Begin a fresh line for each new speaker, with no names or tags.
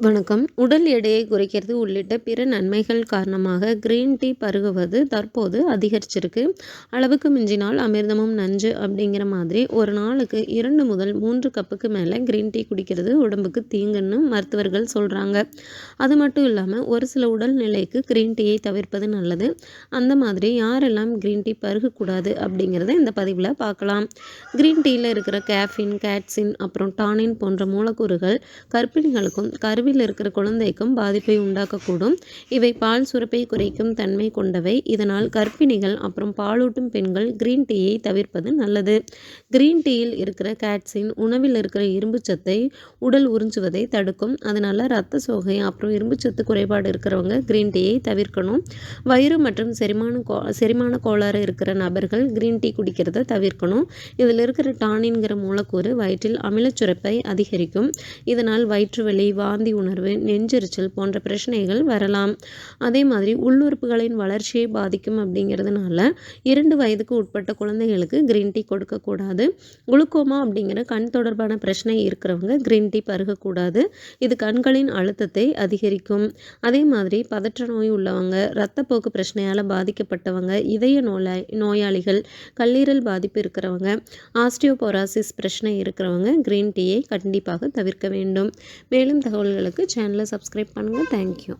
வணக்கம். உடல் எடையை குறைக்கிறது உள்ளிட்ட பிற நன்மைகள் காரணமாக கிரீன் டீ பருகுவது தற்போது அதிகரிச்சிருக்கு. அளவுக்கு மிஞ்சினால் அமிர்தமும் நஞ்சு அப்படிங்கிற மாதிரி ஒரு நாளுக்கு இரண்டு முதல் மூன்று கப்புக்கு மேலே கிரீன் டீ குடிக்கிறது உடம்புக்கு தீங்குன்னு மருத்துவர்கள் சொல்கிறாங்க அது மட்டும் இல்லாமல் ஒரு சில உடல்நிலைக்கு கிரீன் டீயை தவிர்ப்பது நல்லது. அந்த மாதிரி யாரெல்லாம் கிரீன் டீ பருகக்கூடாது அப்படிங்கிறத இந்த பதிவில் பார்க்கலாம். கிரீன் டீயில் இருக்கிற கேஃபின் கேட்சின் அப்புறம் டானின் போன்ற மூலக்கூறுகள் கர்ப்பிணிகளுக்கும் கரு கருவில் இருக்கிற குழந்தைக்கும் பாதிப்பை உண்டாக்கக்கூடும். இவை பால் சுரப்பை குறைக்கும் தன்மை கொண்டவை. இதனால் கர்ப்பிணிகள் அப்புறம் பாலூட்டும் பெண்கள் கிரீன் டீயை தவிர்ப்பது நல்லது. கிரீன் டீயில் இருக்கிற கேட்சின் உணவில் இருக்கிற இரும்பு சத்தை உடல் உறிஞ்சுவதை தடுக்கும். அதனால் ரத்த சோகை அப்புறம் இரும்பு சத்து குறைபாடு இருக்கிறவங்க கிரீன் டீயை தவிர்க்கணும். வயிறு மற்றும் செரிமான கோ செரிமான கோளாறு இருக்கிற நபர்கள் கிரீன் டீ குடிக்கிறத தவிர்க்கணும். இதில் இருக்கிற டானின்கிற மூலக்கூறு வயிற்றில் அமிலச்சுரப்பை அதிகரிக்கும். இதனால் வயிற்று வலி வாந்தி உணர்வு நெஞ்செரிச்சல் போன்ற பிரச்சனைகள் வரலாம். அதே மாதிரி உள்ளுறுப்புகளின் வளர்ச்சியை பாதிக்கும் அப்படிங்கிறதுனால இரண்டு வயதுக்கு உட்பட்ட குழந்தைகளுக்கு கிரீன் டீ கொடுக்கக்கூடாது. குளுக்கோமா அப்படிங்கிற கண் தொடர்பான பிரச்சனை இருக்கிறவங்க கிரீன் டீ பருகக்கூடாது. இது கண்களின் அழுத்தத்தை அதிகரிக்கும். அதே மாதிரி பதற்ற நோய் உள்ளவங்க இரத்தப்போக்கு பிரச்சனையால் பாதிக்கப்பட்டவங்க இதய நோய் நோயாளிகள் கல்லீரல் பாதிப்பு இருக்கிறவங்க ஆஸ்டியோபோராசிஸ் பிரச்சனை இருக்கிறவங்க கிரீன் டீயை கண்டிப்பாக தவிர்க்க வேண்டும். மேலும் தகவல்கள் நண்பர்களுக்கு சேனலை சப்ஸ்கிரைப் பண்ணுங்கள் தேங்க்யூ